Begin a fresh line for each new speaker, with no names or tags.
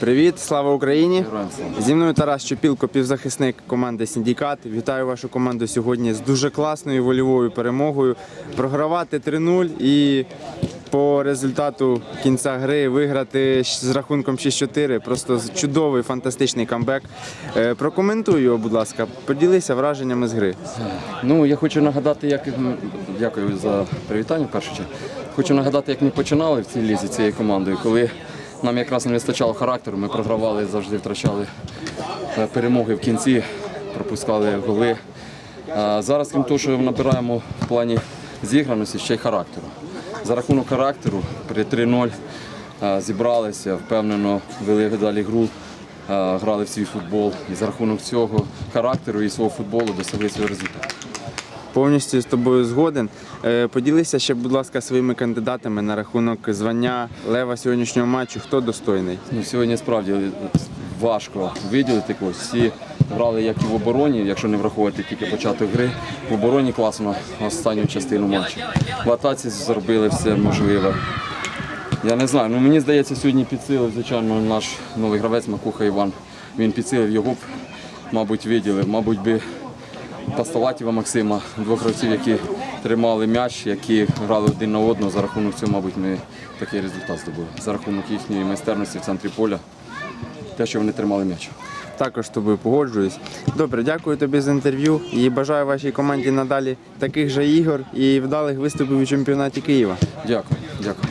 Привіт, слава Україні! Зі мною Тарас Чопілко, півзахисник команди Сіндікат. Вітаю вашу команду сьогодні з дуже класною вольовою перемогою. Програвати 3-0 і по результату кінця гри виграти з рахунком 6-4. Просто чудовий, фантастичний камбек. Е, Прокоментуй його, будь ласка, поділися враженнями з гри.
Ну, я хочу нагадати, як дякую за привітання в першу чергу. Хочу нагадати, як ми починали в цій лізі цією командою, коли нам якраз не вистачало характеру, ми програвали, завжди втрачали е, перемоги в кінці, пропускали голи. А зараз, крім того, що набираємо в плані зіграності, ще й характеру. За рахунок характеру при 3-0 е, зібралися, впевнено вели далі гру, е, грали в свій футбол. І за рахунок цього характеру і свого футболу досягли свого результату.
Повністю з тобою згоден. Е, Поділися ще, будь ласка, своїми кандидатами на рахунок звання лева сьогоднішнього матчу. Хто достойний?
Ну, сьогодні справді важко виділити когось. Всі грали як і в обороні, якщо не враховувати тільки початок гри. В обороні класно останню частину матчу. В атаці зробили все можливе. Я не знаю, ну мені здається, сьогодні підсилив, звичайно, наш новий гравець Макуха Іван. Він підсилив його б, мабуть, виділив. Мабуть, би Пастолатіва Максима, двох гравців, які тримали м'яч, які грали один на одного. За рахунок цього, мабуть, ми такий результат здобули. За рахунок їхньої майстерності в центрі поля, те, що вони тримали м'яч.
Також тобою погоджуюсь. Добре, дякую тобі за інтерв'ю і бажаю вашій команді надалі таких же ігор і вдалих виступів у чемпіонаті Києва.
Дякую, дякую.